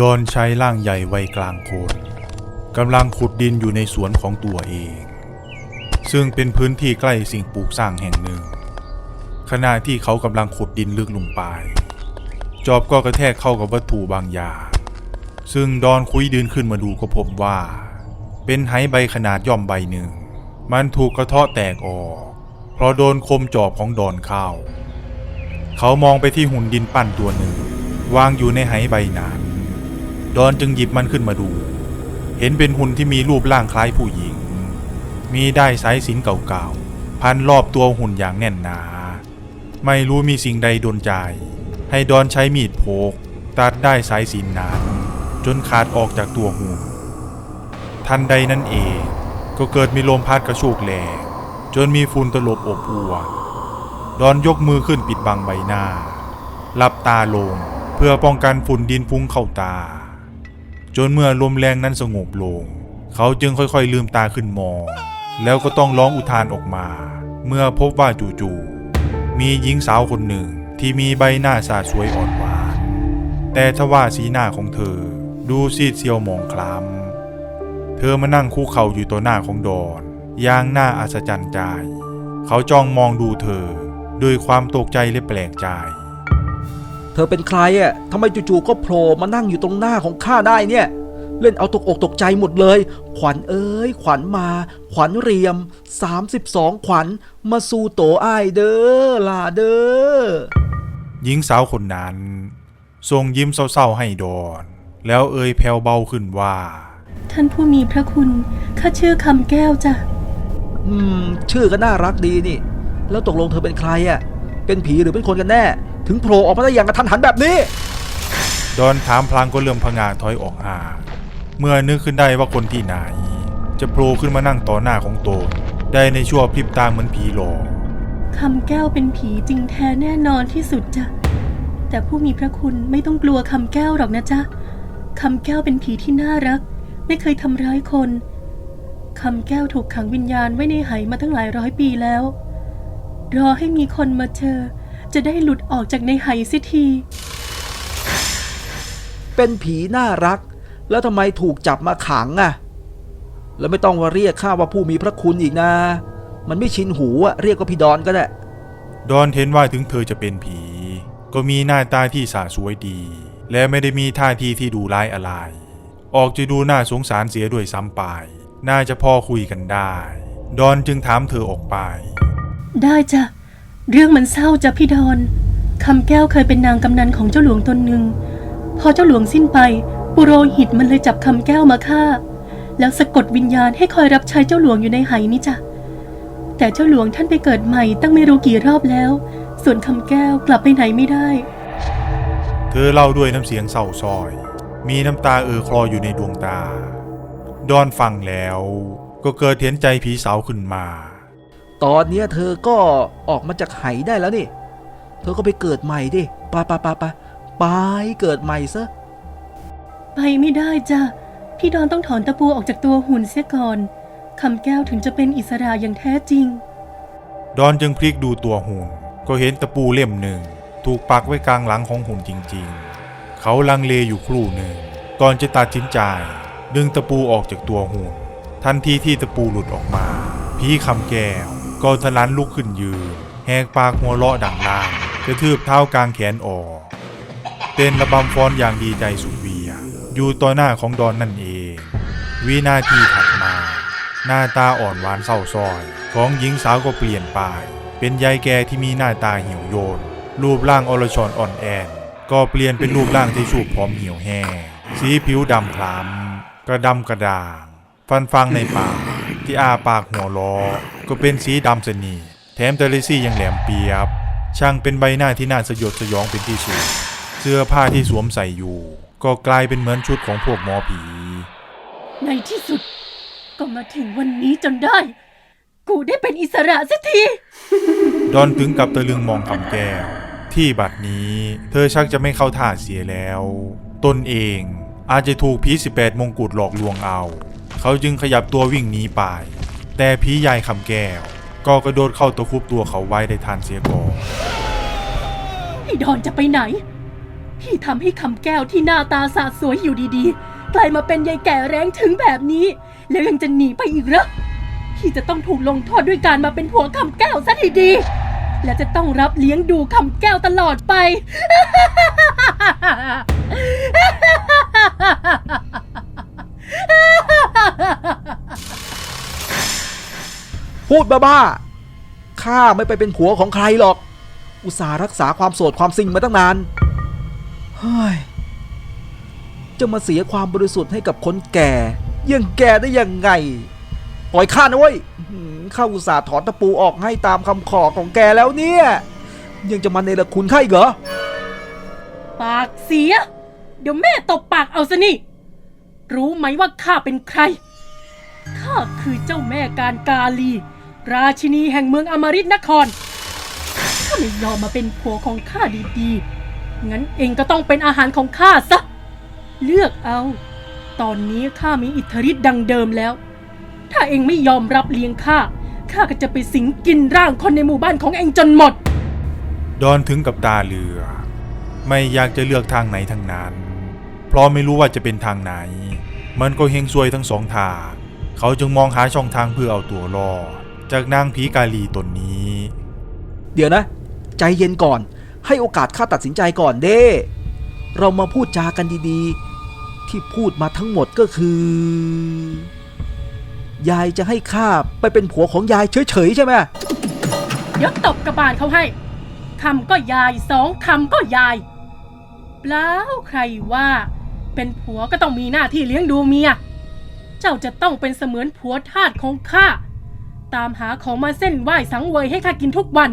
ดอนใช้ร่างใหญ่วัยกลางคนกำลังขุดดินอยู่ในสวนของตัวเอง ซึ่งเป็นพื้นที่ใกล้สิ่งปลูกสร้างแห่งหนึ่ง ขณะที่เขากำลังขุดดินลึกลงไป จอบก็กระแทกเข้ากับวัตถุบางอย่าง ซึ่งดอนคุยดินขึ้นมาดูก็พบว่า เป็นไหใบขนาดย่อมใบหนึ่ง มันถูกกระเทาะแตกออก เพราะโดนคมจอบของดอนเข้า เขามองไปที่หุ่นดินปั้นตัวหนึ่ง วางอยู่ในไหใบนั้น ดอนจึงหยิบมันขึ้นมาดู เห็นเป็นหุ่นที่มีรูปร่างคล้ายผู้หญิง มีได้สายสินเก่าๆ พันรอบตัวหุ่นอย่างแน่นหนา ไม่รู้มีสิ่งใดดนใจ ให้ดอนใช้มีดโพกตัดได้สายสินนั้นจนขาดออกจากตัวหุ่น ทันใดนั้นเองก็เกิดมีลมพัดกระโชกแรงจนมีฝุ่นตลบอบอวนดอนยกมือขึ้นปิดบังใบหน้าหลับตาลงเพื่อป้องกันฝุ่นดินฟุ้งเข้าตา จนเมื่อลมแรงนั้นสงบลง เขาจึงค่อยๆลืมตาขึ้นมอง แล้วก็ต้องร้องอุทานออกมา เมื่อพบว่าจู่ๆมีหญิงสาวคนหนึ่งที่มีใบหน้าสาสวยอ่อนหวาน แต่ทว่าสีหน้าของเธอ ดูซีดเซียวหมองคล้ำ เธอมานั่งคู่เข่าอยู่ต่อหน้าของดอนอย่างน่าอัศจรรย์ใจ เขาจ้องมองดูเธอด้วยความตกใจและแปลกใจ เธอเป็นใครอะทำไมจู่ๆก็โผล่มานั่งอยู่ตรงหน้าของข้าได้เนี่ย เล่นเอาตกอกตกใจหมดเลย ขวัญเอ้ย ขวัญมา ขวัญเรียม 32 ขวัญ มาสู่โตอ้ายเด้อล่าเด้อหญิงสาวคนนั้นทรงยิ้มเศร้าๆให้ดอน แล้วเอ่ยแผ่วเบาขึ้นว่า ท่านผู้มีพระคุณข้าชื่อคำแก้วจ้ะอืม ชื่อก็น่ารักดีนี่ แล้วตกลงเธอเป็นใครอะ เป็นผีหรือเป็นคนกันแน่ ถึงโผล่ออกมาได้อย่างกระทันหันแบบนี้ดอนถามพลางก็เริ่มพงาถอยออกห่างเมื่อนึกขึ้นได้ว่าคนที่ไหน จะโผล่ขึ้นมานั่งต่อหน้าของตนได้ในชั่วพริบตาเหมือนผีหลอกคำแก้วเป็นผีจริงแท้แน่นอนที่สุดจ้ะแต่ผู้มีพระคุณไม่ต้องกลัวคำแก้วหรอกนะจ๊ะคำแก้วเป็นผีที่น่ารัก ไม่เคยทำร้ายคนคำแก้วถูกขังวิญญาณไว้ในไหมาตั้งหลายร้อยปีแล้ว รอให้มีคนมาเจอ จะได้หลุดออกจากในไหเสิที เป็นผีน่ารัก แล้วทำไมถูกจับมาขังอะ แล้วไม่ต้องมาเรียกข้าว่าผู้มีพระคุณอีกนะ มันไม่ชินหูอะเรียกก็พี่ดอนก็ได้ดอนเห็นว่าถึงเธอจะเป็นผี ก็มีหน้าตาที่สาสวยดี และไม่ได้มีท่าทีที่ดูร้ายอะไร ออกจะดูน่าสงสารเสียด้วยซ้ำไป น่าจะพอคุยกันได้ ดอนจึงถามเธอออกไป ได้จ้ะ เรื่องมันเศร้าจ้ะพี่ดอนคำแก้วเคยเป็นนางกำนันของเจ้าหลวงตนหนึ่ง พอเจ้าหลวงสิ้นไป ปุโรหิตมันเลยจับคำแก้วมาฆ่า แล้วสะกดวิญญาณให้คอยรับใช้เจ้าหลวงอยู่ในไหนี้จ้ะแต่เจ้าหลวงท่านไปเกิดใหม่ตั้งไม่รู้กี่รอบแล้ว ส่วนคำแก้วกลับไปไหนไม่ได้ เธอเล่าด้วยน้ำเสียงเศร้าซอย มีน้ำตาเออคลออยู่ในดวงตา ดอนฟังแล้ว ก็เกิดเห็นใจผีสาวขึ้นมา ตอนเนี้ยเธอก็ออกมาจากไหได้แล้วนี่ เธอก็ไปเกิดใหม่ดิไปไปไปไปไปเกิดใหม่ซะ ไปไม่ได้จ้ะ พี่ดอนต้องถอนตะปูออกจากตัวหุ่นเสียก่อนคำแก้วถึงจะเป็นอิสระอย่างแท้จริง ดอนจึงพลิกดูตัวหุ่น ก็เห็นตะปูเล่มหนึ่ง ถูกปักไว้กลางหลังของหุ่นจริง ๆ เขาลังเลอยู่ครู่หนึ่ง ก่อนจะตัดสินใจ ดึงตะปูออกจากตัวหุ่น ทันทีที่ตะปูหลุดออกมา พี่คำแก้ว ก็ทะลันลุกขึ้นยืน แหกปากหัวเราะดังลั่นกระทืบเท้ากลางแขนออก เต้นระบำฟ้อนอย่างดีใจสุดเวีย อยู่ต่อหน้าของดอนนั่นเอง วินาทีถัดมา หน้าตาอ่อนหวานเศร้าซ้อย ของหญิงสาวก็เปลี่ยนไป เป็นยายแก่ที่มีหน้าตาเหี่ยวโยน รูปร่างอรชรอ่อนแอน ก็เปลี่ยนเป็นรูปร่างที่สูบผอมเหี่ยวแห้งสีผิวดำคล้ำกระดำกระด่าง ฟันฟังในปาก ที่อาปากหัวล้อก็เป็นสีดำสนิทแถมเตลซี่ยังแหลมเปียบ ช่างเป็นใบหน้าที่น่าสยดสยองเป็นที่สุด เสื้อผ้าที่สวมใส่อยู่ ก็กลายเป็นเหมือนชุดของพวกหมอผี ในที่สุด ก็มาถึงวันนี้จนได้ กูได้เป็นอิสระสักที ดอนถึงกับตะลึงมองคำแก้ว ที่บัดนี้เธอชักจะไม่เข้าท่าเสียแล้ว ตนเองอาจจะถูกผี18มงกุฎหลอกลวงเอา เขาจึงขยับตัววิ่งหนีไป แต่ผีใหญ่คำแก้ว ก็กระโดดเข้าตะคุบตัวเขาไว้ได้ทันเสียก่อนไอ้ดอนจะไปไหน พี่ทำให้คำแก้วที่หน้าตาสาสวยอยู่ดีๆ กลายมาเป็นยายแก่แรงถึงแบบนี้ แล้วยังจะหนีไปอีกเหรอพี่จะต้องถูกลงโทษด้วยการมาเป็นผัวคำแก้วซะดีๆและจะต้องรับเลี้ยงดูคำแก้วตลอดไป พูดบ้าๆข้าไม่ไปเป็นผัวของใครหรอก อุตส่าห์รักษาความโสดความซิงมาตั้งนาน เฮ้ย จะมาเสียความบริสุทธิ์ให้กับคนแก่ยังแกได้ยังไง ปล่อยข้านะเว้ยข้าอุตส่าห์ถอนตะปูออกให้ตามคำขอของแกแล้วเนี่ย ยังจะมาในละคุณข้าอีกเหรอ ปากเสีย เดี๋ยวแม่ตบปากเอาซะนี่ รู้ไหมว่าข้าเป็นใคร ข้าคือเจ้าแม่การกาลี ราชินีแห่งเมืองอมฤตนคร ถ้าไม่ยอมมาเป็นผัวของข้าดีๆ งั้นเองก็ต้องเป็นอาหารของข้าซะ เลือกเอา ตอนนี้ข้ามีอิทธิฤทธิ์ดังเดิมแล้ว ถ้าเองไม่ยอมรับเลี้ยงข้า ข้าก็จะไปสิงกินร่างคนในหมู่บ้านของเองจนหมด ดอนถึงกับตาเหลือ ไม่อยากจะเลือกทางไหนทั้งนั้น เพราะไม่รู้ว่าจะเป็นทางไหน มันก็เฮงซวยทั้งสองทางเขาจึงมองหาช่องทางเพื่อเอาตัวรอดจากนางผีกาลีตนนี้ เดี๋ยวนะ ใจเย็นก่อน ให้โอกาสข้าตัดสินใจก่อนเด้ เรามาพูดจากันดีๆ ที่พูดมาทั้งหมดก็คือ ยายจะให้ข้าไปเป็นผัวของยายเฉยๆใช่ไหมเดี๋ยวตบกระบาลเขาให้ คำก็ยายสองคำก็ยายเปล่าใครว่า เป็นผัวก็ต้องมีหน้าที่เลี้ยงดูเมีย เจ้าจะต้องเป็นเสมือนผัวทาสของข้า ตามหาของมาเส้นไหว้สังเวยให้ข้ากินทุกวัน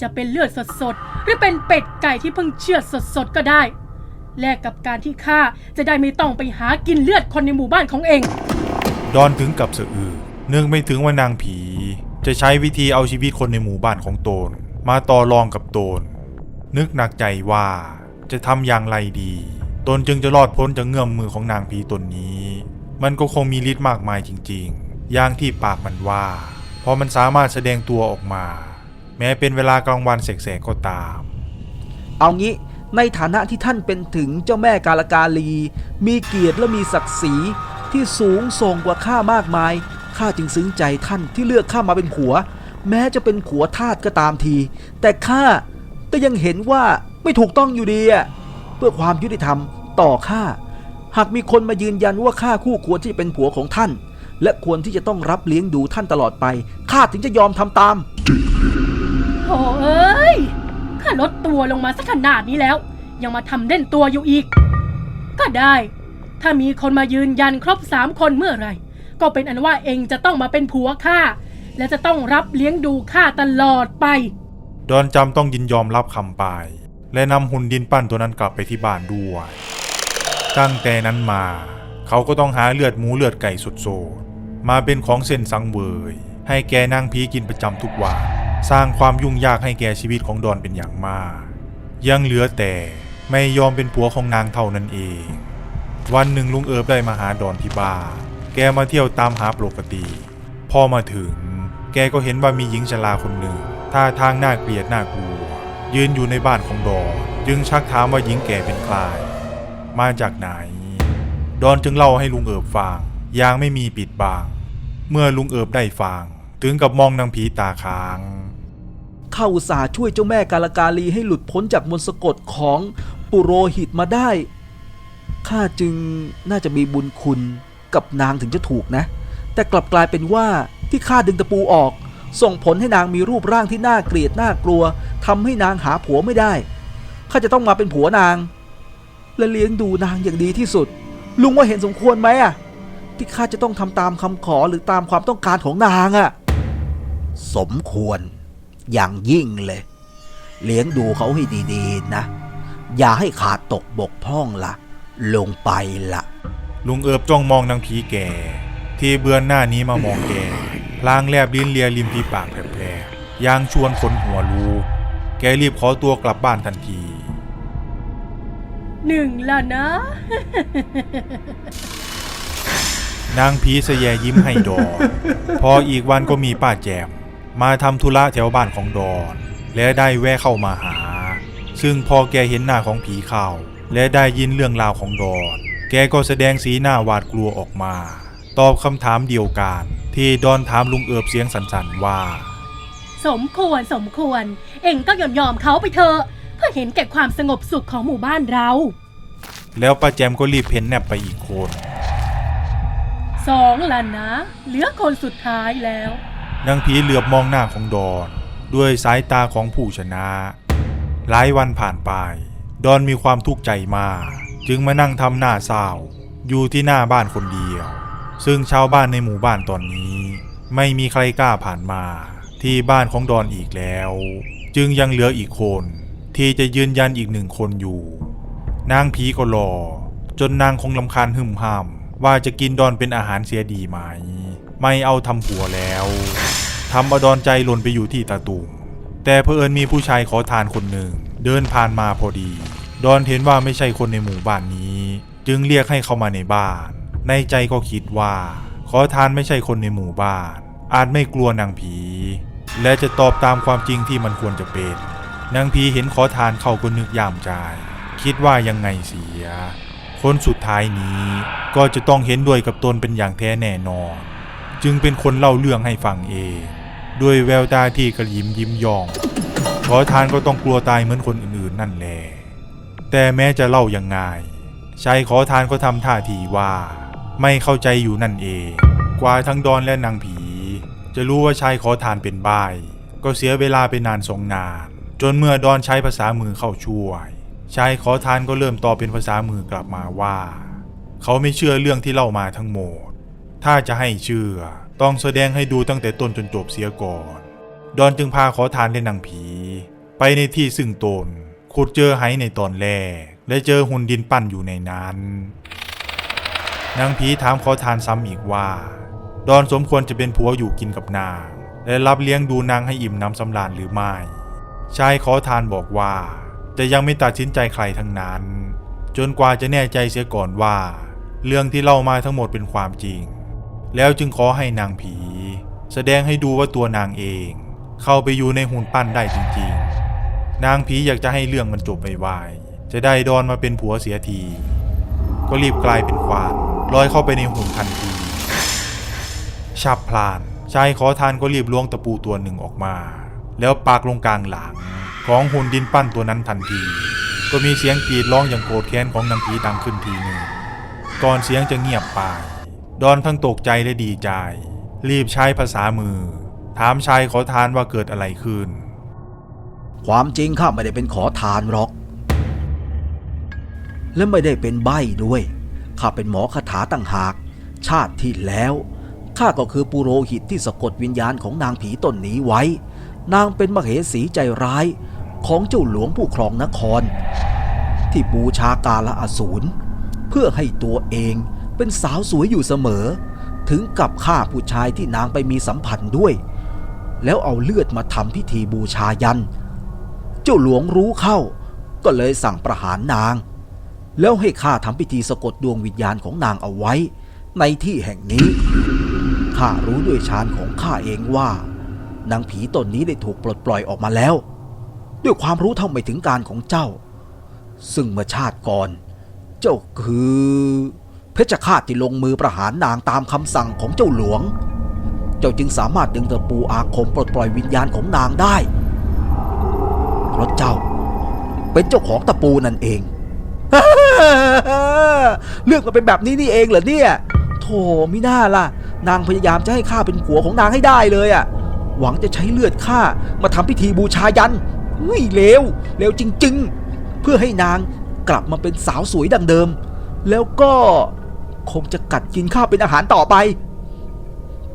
จะเป็นเลือดสดๆ หรือเป็นเป็ดไก่ที่เพิ่งเชือดสดๆ ก็ได้ แลกกับการที่ข้าจะได้ไม่ต้องไปหากินเลือดคนในหมู่บ้านของเอง ดอนถึงกับสะอือนึกไม่ถึงว่านางผี จะใช้วิธีเอาชีวิตคนในหมู่บ้านของตน มาต่อรองกับตน นึกหนักใจว่าจะทำอย่างไรดี ตนจึงจะรอดพ้นจากเงื้อมมือของนางผีตนนี้ มันก็คงมีฤทธิ์มากมายจริงๆ อย่างที่ปากมันว่าเพราะมันสามารถแสดงตัวออกมา แม้เป็นเวลากลางวันแสกๆก็ตาม เอางี้ในฐานะที่ท่านเป็นถึงเจ้าแม่กาลกาลี มีเกียรติและมีศักดิ์ศรีที่สูงส่งกว่าข้ามากมาย ข้าจึงซึ้งใจท่านที่เลือกข้ามาเป็นผัว แม้จะเป็นผัวทาสก็ตามที แต่ข้าก็ยังเห็นว่าไม่ถูกต้องอยู่ดีอะ พื่อความยุติธรรมต่อข้าหากมีคนมายืนยันว่าข้าคู่ควรที่จะเป็นผัวของท่าน และควรที่จะต้องรับเลี้ยงดูท่านตลอดไปข้าถึงจะยอมทำตามโถ่เอ้ยข้าลดตัวลงมาสักขนาดนี้แล้ว ยังมาทำเล่นตัวอยู่อีก ก็ได้ ถ้ามีคนมายืนยันครบสามคนเมื่อไหร่ ก็เป็นอันว่าเองจะต้องมาเป็นผัวข้าและจะต้องรับเลี้ยงดูข้าตลอดไป ดอนจำต้องยินยอมรับคำไป และนำหุ่นดินปั้นตัวนั้นกลับไปที่บ้านด้วย ตั้งแต่นั้นมา เขาก็ต้องหาเลือดหมูเลือดไก่สดๆมาเป็นของเส้นสังเวย ให้แกนางผีกินประจำทุกวันสร้างความยุ่งยากให้แกชีวิตของดอนเป็นอย่างมาก ยังเหลือแต่ไม่ยอมเป็นผัวของนางเท่านั้นเอง วันหนึ่งลุงเอิบได้มาหาดอนที่บ้านแกมาเที่ยวตามหาปกติ พอมาถึง แกก็เห็นว่ามีหญิงชราคนหนึ่งท่าทางน่าเกลียดน่ากลัว ยืนอยู่ในบ้านของดอนจึงชักถามว่าหญิงแก่เป็นใครมาจากไหน ดอนจึงเล่าให้ลุงเอิบฟังอย่างไม่มีปิดบังเมื่อลุงเอิบได้ฟังถึงกับมองนางผีตาค้างข้าอุตส่าห์ช่วยเจ้าแม่กาลกาลีให้หลุดพ้นจากมนต์สะกดของปุโรหิตมาได้ ข้าจึงน่าจะมีบุญคุณกับนางถึงจะถูกนะ แต่กลับกลายเป็นว่าที่ข้าดึงตะปูออก ส่งผลให้นางมีรูปร่างที่น่าเกลียดน่ากลัวทำให้นางหาผัวไม่ได้ข้าจะต้องมาเป็นผัวนาง และเลี้ยงดูนางอย่างดีที่สุด ลุงว่าเห็นสมควรไหมอะที่ข้าจะต้องทำตามคำขอหรือตามความต้องการของนางอะสมควรอย่างยิ่งเลย เลี้ยงดูเขาให้ดีๆนะ อย่าให้ขาดตกบกพร่องละลงไปละลุงเอิบจ้องมองนางผีแก่ ที่เบือนหน้านี้มามองแก ลางแลบลิ้นเลียริมฝีปากแผลบๆอย่างชวนขนหัวลูกแกรีบขอตัวกลับบ้านทันที หนึ่งละนะ นางผีเสแยยิ้มให้ดอนพออีกวันก็มีป้าแจม มาทำธุระแถวบ้านของดอน และได้แวะเข้ามาหา ซึ่งพอแกเห็นหน้าของผีเข้าและได้ยินเรื่องราวของดอน แกก็แสดงสีหน้าหวาดกลัวออกมา ตอบคำถามเดียวกันที่ดอนถามลุงเอิบเสียงสั่นๆว่า สมควรสมควร เองก็ยอมยอมเขาไปเถอะเพื่อเห็นแก่ความสงบสุขของหมู่บ้านเรา แล้วป้าแจมก็รีบเพ่นแนบไปอีกคนสองละนะ เหลือคนสุดท้ายแล้วนางผีเหลือบมองหน้าของดอน ด้วยสายตาของผู้ชนะ หลายวันผ่านไป ดอนมีความทุกข์ใจมาก จึงมานั่งทำหน้าเศร้า อยู่ที่หน้าบ้านคนเดียว ซึ่งชาวบ้านในหมู่บ้านตอนนี้ ไม่มีใครกล้าผ่านมาที่บ้านของดอนอีกแล้ว จึงยังเหลืออีกคนที่จะยืนยันอีกหนึ่งคนอยู่ นางผีก็รอ จนนางคงลำคาญหึมห้ำว่าจะกินดอนเป็นอาหารเสียดีไหม ไม่เอาทำผัวแล้วทำอดอนใจหล่นไปอยู่ที่ตาตุ่มแต่เพอเอิญมีผู้ชายขอทานคนหนึ่ง เดินผ่านมาพอดี ดอนเห็นว่าไม่ใช่คนในหมู่บ้านนี้ จึงเรียกให้เข้ามาในบ้าน ในใจก็คิดว่า ขอทานไม่ใช่คนในหมู่บ้าน อาจไม่กลัวนางผี และจะตอบตามความจริงที่มันควรจะเป็นนางผีเห็นขอทานเข้าก็นึกยามใจ คิดว่ายังไงเสีย คนสุดท้ายนี้ก็จะต้องเห็นด้วยกับตนเป็นอย่างแท้แน่นอน จึงเป็นคนเล่าเรื่องให้ฟังเองด้วยแววตาที่กระยิมยิ้มยอง ขอทานก็ต้องกลัวตายเหมือนคนอื่นๆ นั่นแหละแต่แม้จะเล่ายังไงชายขอทานก็ทำท่าทีว่า ไม่เข้าใจอยู่นั่นเอง กว่าทั้งดอนและนางผี จะรู้ว่าชายขอทานเป็นบ้ายก็เสียเวลาไปนานสองนาน จนเมื่อดอนใช้ภาษามือเข้าช่วยชายขอทานก็เริ่มตอบเป็นภาษามือกลับมาว่า เขาไม่เชื่อเรื่องที่เล่ามาทั้งหมด ถ้าจะให้เชื่อ ต้องแสดงให้ดูตั้งแต่ต้นจนจบเสียก่อน ดอนจึงพาขอทานและนางผี ไปในที่ซึ่งตนขุดเจอไหในตอนแรก และเจอหุ่นดินปั้นอยู่ในนั้น นางผีถามขอทานซ้ำอีกว่า ดอนสมควรจะเป็นผัวอยู่กินกับนาง และรับเลี้ยงดูนางให้อิ่มน้ำสำราญหรือไม่ชายขอทานบอกว่าจะยังไม่ตัดสินใจใครทั้งนั้น จนกว่าจะแน่ใจเสียก่อนว่า เรื่องที่เล่ามาทั้งหมดเป็นความจริง แล้วจึงขอให้นางผี แสดงให้ดูว่าตัวนางเอง เข้าไปอยู่ในหุ่นปั้นได้จริงๆ นางผีอยากจะให้เรื่องมันจบไปไวๆจะได้ดอนมาเป็นผัวเสียที ก็รีบกลายเป็นควาน ลอยเข้าไปในหุ่นทันทีฉับพลันชายขอทานก็รีบล้วงตะปูตัวหนึ่งออกมา แล้วปากลงกลางหลัง ของหุ่นดินปั้นตัวนั้นทันที ก็มีเสียงกรีดร้องอย่างโกรธแค้นของนางผีดังขึ้นทีหนึ่งก่อนเสียงจะเงียบไป ดอนทั้งตกใจและดีใจ รีบใช้ภาษามือ ถามชายขอทานว่าเกิดอะไรขึ้น ความจริงข้าไม่ได้เป็นขอทานหรอก และไม่ได้เป็นใบ้ด้วย ข้าเป็นหมอคาถาต่างหาก ชาติที่แล้วข้าก็คือปุโรหิตที่สะกดวิญญาณของนางผีตนนี้ไว้ นางเป็นมเหสีใจร้ายของเจ้าหลวงผู้ครองนคร ที่บูชากาละอสูร เพื่อให้ตัวเองเป็นสาวสวยอยู่เสมอ ถึงกับฆ่าผู้ชายที่นางไปมีสัมพันธ์ด้วย แล้วเอาเลือดมาทำพิธีบูชายัน เจ้าหลวงรู้เข้า ก็เลยสั่งประหารนาง แล้วให้ข้าทำพิธีสะกดดวงวิญญาณของนางเอาไว้ ในที่แห่งนี้ข้ารู้ด้วยฌานของข้าเองว่า นางผีตนนี้ได้ถูกปลดปล่อยออกมาแล้ว ด้วยความรู้เท่าไม่ถึงการของเจ้า ซึ่งเมื่อชาติก่อน เจ้าคือ เพชฌฆาตที่ลงมือประหารนางตามคำสั่งของเจ้าหลวง เจ้าจึงสามารถดึงตะปูอาคมปลดปล่อยวิญญาณของนางได้เพราะเจ้า เป็นเจ้าของตะปูนั่นเอง เรื่องมันเป็นแบบนี้นี่เองเหรอเนี่ยโธ่มิน่าล่ะ นางพยายามจะให้ข้าเป็นผัวของนางให้ได้เลยอะหวังจะใช้เลือดข้ามาทำพิธีบูชายันเฮ้ยเลวเลวจริง ๆ เพื่อให้นางกลับมาเป็นสาวสวยดังเดิม แล้วก็คงจะกัดกินข้าเป็นอาหารต่อไป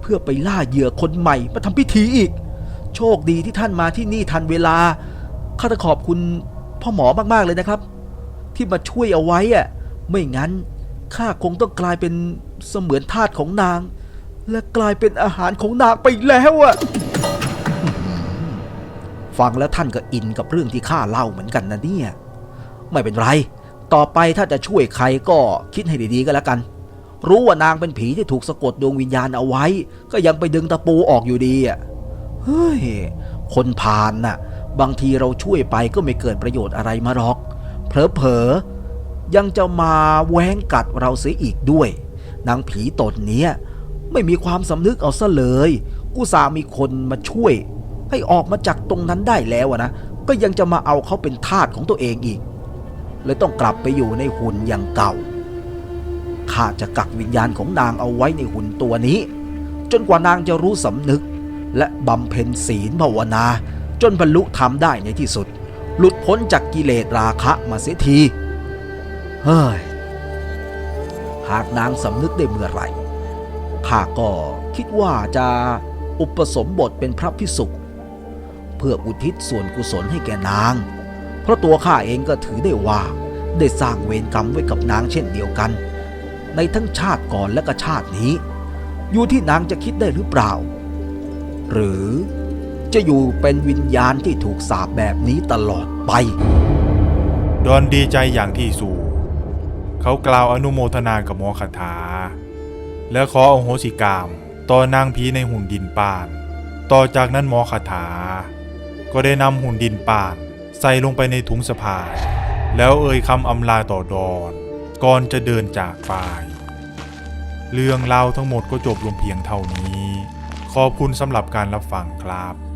เพื่อไปล่าเหยื่อคนใหม่มาทำพิธีอีก โชคดีที่ท่านมาที่นี่ทันเวลาข้าจะขอบคุณพ่อหมอมากๆเลยนะครับ ที่มาช่วยเอาไว้อะไม่งั้นข้าคงต้องกลายเป็นเสมือนทาสของนาง และกลายเป็นอาหารของนางไปแล้วอะฟังแล้วท่านก็อินกับเรื่องที่ข้าเล่าเหมือนกันนะเนี่ย ไม่เป็นไร ต่อไปถ้าจะช่วยใครก็คิดให้ดีๆก็แล้วกัน รู้ว่านางเป็นผีที่ถูกสะกดดวงวิญญาณเอาไว้ ก็ยังไปดึงตะปูออกอยู่ดีอะเฮ้ยคนพาลน่ะ บางทีเราช่วยไปก็ไม่เกิดประโยชน์อะไรมาหรอก เผลอๆยังจะมาแหว้งกัดเราเสียอีกด้วย นางผีตนเนี้ยไม่มีความสำนึกเอาซะเลยกูสามีคนมาช่วย ให้ออกมาจากตรงนั้นได้แล้วนะ ก็ยังจะมาเอาเขาเป็นทาสของตัวเองอีก เลยต้องกลับไปอยู่ในหุ่นอย่างเก่า ข้าจะกักวิญญาณของนางเอาไว้ในหุ่นตัวนี้ จนกว่านางจะรู้สำนึก และบำเพ็ญศีลภาวนา จนบรรลุธรรมได้ในที่สุด หลุดพ้นจากกิเลสราคะมาเสียทีเฮ้ยหากนางสำนึกได้เมื่อไหร่ข้าก็คิดว่าจะอุปสมบทเป็นพระพิสุขเพื่ออุทิศส่วนกุศลให้แก่นาง เพราะตัวข้าเองก็ถือได้ว่า ได้สร้างเวรกรรมไว้กับนางเช่นเดียวกัน ในทั้งชาติก่อนและก็ชาตินี้ อยู่ที่นางจะคิดได้หรือเปล่า หรือ จะอยู่เป็นวิญญาณที่ถูกสาปแบบนี้ตลอดไป ดอนดีใจอย่างที่สูงเขากล่าวอนุโมทนากับหมอคาถา และขออโหสิกรรมต่อนางผีในหุ่นดินป่าน ต่อจากนั้นหมอคาถา ก็ได้นำหุ่นดินป่าน ใส่ลงไปในถุงสะพายแล้วเอ่ยคำอำลาต่อดอนก่อนจะเดินจากไป เรื่องราวทั้งหมดก็จบลงเพียงเท่านี้ ขอบคุณสำหรับการรับฟังครับ